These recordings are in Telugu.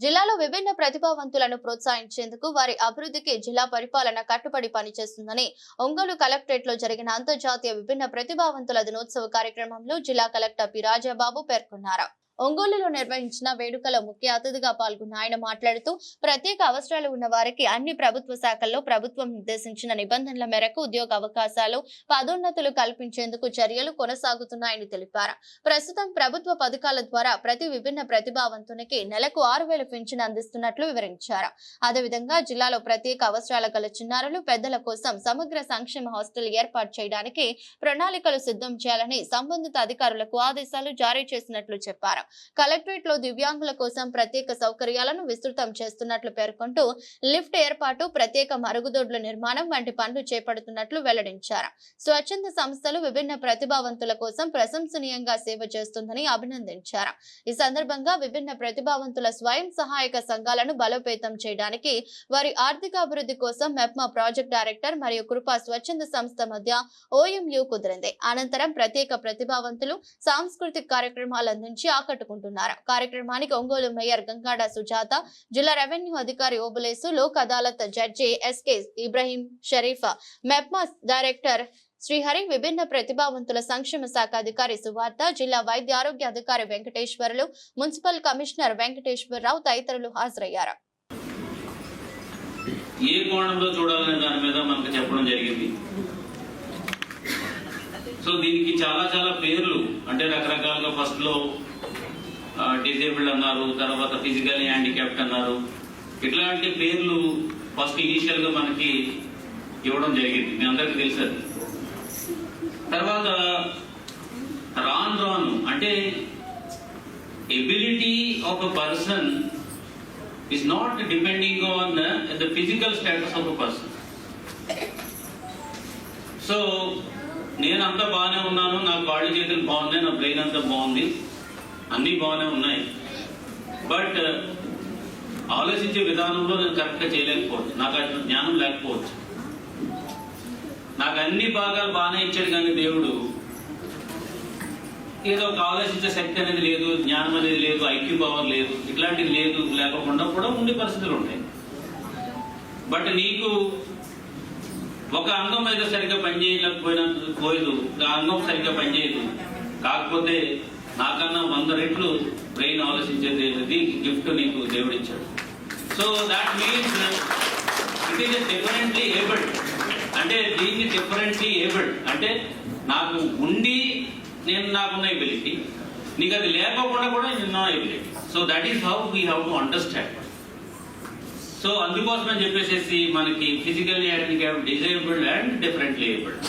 జిల్లాలో విభిన్న ప్రతిభావంతులను ప్రోత్సహించేందుకు వారి అభివృద్ధికి జిల్లా పరిపాలన కట్టుబడి పనిచేస్తుందని ఒంగోలు కలెక్టరేట్లో జరిగిన అంతర్జాతీయ విభిన్న ప్రతిభావంతుల దినోత్సవ కార్యక్రమంలో జిల్లా కలెక్టర్ పి రాజాబాబు పేర్కొన్నారు. ఒంగోలులో నిర్వహించిన వేడుకలో ముఖ్య అతిథిగా పాల్గొన్న ఆయన మాట్లాడుతూ ప్రత్యేక అవసరాలు ఉన్న వారికి అన్ని ప్రభుత్వ శాఖల్లో ప్రభుత్వం నిర్దేశించిన నిబంధనల మేరకు ఉద్యోగ అవకాశాలు పదోన్నతులు కల్పించేందుకు చర్యలు కొనసాగుతున్నాయని తెలిపారు. ప్రస్తుతం ప్రభుత్వ పథకాల ద్వారా ప్రతి విభిన్న ప్రతిభావంతునికి నెలకు ఆరు వేల పింఛన్ అందిస్తున్నట్లు వివరించారు. అదేవిధంగా జిల్లాలో ప్రత్యేక అవసరాల గల చిన్నారులు పెద్దల కోసం సమగ్ర సంక్షేమ హాస్టల్ ఏర్పాటు చేయడానికి ప్రణాళికలు సిద్ధం చేయాలని సంబంధిత అధికారులకు ఆదేశాలు జారీ చేసినట్లు చెప్పారు. కలెక్టరేట్లో దివ్యాంగుల కోసం ప్రత్యేక సౌకర్యాలను విస్తృతం చేస్తున్నట్లు పేర్కొంటూ లిఫ్ట్ ఏర్పాటు ప్రత్యేక మరుగుదొడ్ల నిర్మాణం వంటి పనులు చేపడుతున్నట్లు వెల్లడించారు. స్వచ్ఛంద సంస్థలు విభిన్న ప్రతిభావంతుల కోసం ప్రశంసనీయంగా సేవ చేస్తుందని అభినందించారు. ఈ సందర్భంగా విభిన్న ప్రతిభావంతుల స్వయం సహాయక సంఘాలను బలోపేతం చేయడానికి వారి ఆర్థికాభివృద్ధి కోసం మెప్మా ప్రాజెక్ట్ డైరెక్టర్ మరియు కృపా స్వచ్ఛంద సంస్థ మధ్య ఓఎంయు కుదిరింది. అనంతరం ప్రత్యేక ప్రతిభావంతులు సాంస్కృతిక కార్యక్రమాలు అందించి ఆకట్టుకుంటున్నారు కార్యక్రమానికి ఒంగోలు మేయర్ గంగాడ సుజాత జిల్లా రెవెన్యూ అధికారి Obulesu Lok Adalat judge SK Ibrahim Sharif MEPMA director Srihari విభిన్న ప్రతిభావంతుల సంక్షేమ శాఖ అధికారి సువార్త జిల్లా వైద్య ఆరోగ్య అధికారి వెంకటేశ్వర్లు మున్సిపల్ కమిషనర్ వెంకటేశ్వరరావు తదితరులు హాజరయ్యారు. ఏ కోణంలో చూడాలనే దాని మీద మనకు చెప్పడం జరిగింది. సో దీనికి చాలా చాలా పేర్లు అంటే రకరకాలుగా ఫస్ట్లో డిజేబుల్డ్ అన్నారు తర్వాత ఫిజికల్ హ్యాండిక్యాప్ట్ అన్నారు. ఇట్లాంటి పేర్లు ఫస్ట్ ఇనీషియల్గా మనకి ఇవ్వడం జరిగింది. మీ అందరికీ తెలుసు తర్వాత రాన్ రాను అంటే ability of a person is not depending on the physical status of a person so నేను అంతా బాగానే ఉన్నాను నా కాళ్ళు చేతులు బాగున్నాయి నా బ్రెయిన్ అంతా బాగుంది. అన్నీ బాగానే ఉన్నాయి. బట్ uh, ఆలోచించే విధానంలో నేను కరెక్ట్గా చేయలేకపోవచ్చు. నాకు అట్లా జ్ఞానం లేకపోవచ్చు. నాకు అన్ని భాగాలు బాగానే ఇచ్చాడు కానీ దేవుడు ఏదో ఒక ఆలోచించే శక్తి అనేది లేదు జ్ఞానం అనేది లేదు ఐక్యూ పవర్ లేదు. ఇట్లాంటిది లేదు లేకుండా కూడా ఉండే పరిస్థితులు ఉంటాయి. బట్ నీకు ఒక అంగం మీద సరిగ్గా పనిచేయలేకపోయినా పోయదు. ఆ అంగం సరిగ్గా పనిచేయదు. కాకపోతే నాకన్నా వంద రెట్లు బ్రెయిన్ ఆలోచించేది అనేది గిఫ్ట్ నీకు దేవుడు ఇచ్చాడు so that means it is differently abled అంటే దీన్ని డిఫరెంట్లీ ఏబుల్డ్ అంటే నాకు ఉండి నేను నాకున్న ఎబిలిటీ నీకు అది లేకపోకుండా కూడా నిన్న ability so that is how we have to understand so అందుకోసం అని చెప్పేసి మనకి physical handicap disabled and differently abled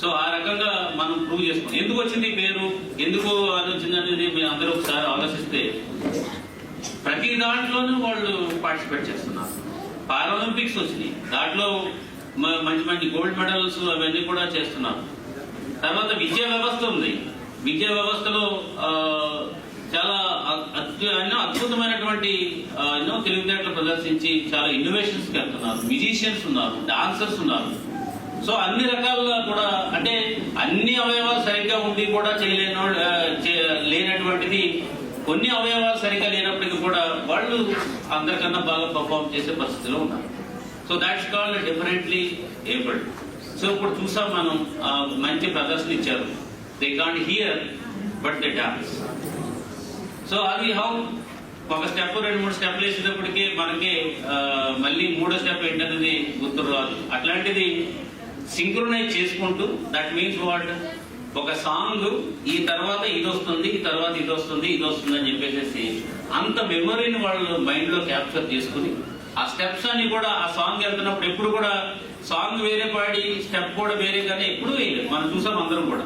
so ఆ రకంగా మనం ప్రూవ్ చేసుకున్నాం. ఎందుకు వచ్చింది పేరు? ఎందుకు అది వచ్చిందనేది మీరు అందరూ ఒకసారి ఆలోచిస్తే ప్రతి దాంట్లోనూ వాళ్ళు పార్టిసిపేట్ చేస్తున్నారు. పారాలింపిక్స్ వచ్చినాయి. దాంట్లో మ- మంచి మంచి గోల్డ్ మెడల్స్ అవన్నీ కూడా చేస్తున్నారు. తర్వాత విద్యా వ్యవస్థ ఉంది. విద్యా వ్యవస్థలో చాలా ఎన్నో అద్భుతమైనటువంటి ఎన్నో తెలివితేటలు ప్రదర్శించి చాలా ఇన్నోవేషన్స్కి వెళ్తున్నారు. మ్యూజిషియన్స్ ఉన్నారు డాన్సర్స్ ఉన్నారు. సో అన్ని రకాలుగా కూడా అంటే అన్ని అవయవాలు సరిగ్గా ఉండి కూడా చేయలేని లేనటువంటిది కొన్ని అవయవాలు సరిగ్గా లేనప్పటికీ కూడా వాళ్ళు అందరికన్నా బాగా పర్ఫామ్ చేసే పరిస్థితిలో ఉన్నారు. So that's called differently abled so ఇప్పుడు చూసాం మనం మంచి ప్రదర్శన ఇచ్చారు. They can't hear but they dance so అది హౌ ఒక స్టెప్ రెండు మూడు స్టెప్లు వేసేటప్పటికి మనకి మళ్ళీ మూడో స్టెప్ ఏంటనేది గుర్తు రాదు అట్లాంటిది సింక్రొనైజ్ చేసుకుంటూ దట్ మీన్స్ వాట్ ఒక సాంగ్ ఈ తర్వాత ఇది వస్తుంది ఈ తర్వాత ఇది వస్తుంది ఇది వస్తుంది అని చెప్పేసి అంత మెమరీని వాళ్ళు మైండ్లో క్యాప్చర్ చేసుకుని ఆ స్టెప్స్ అని కూడా ఆ సాంగ్ వెళ్తున్నప్పుడు ఎప్పుడు కూడా సాంగ్ వేరే పాడి స్టెప్ కూడా వేరే కానీ ఎప్పుడు వేయలేదు. మనం చూసాం అందరం కూడా.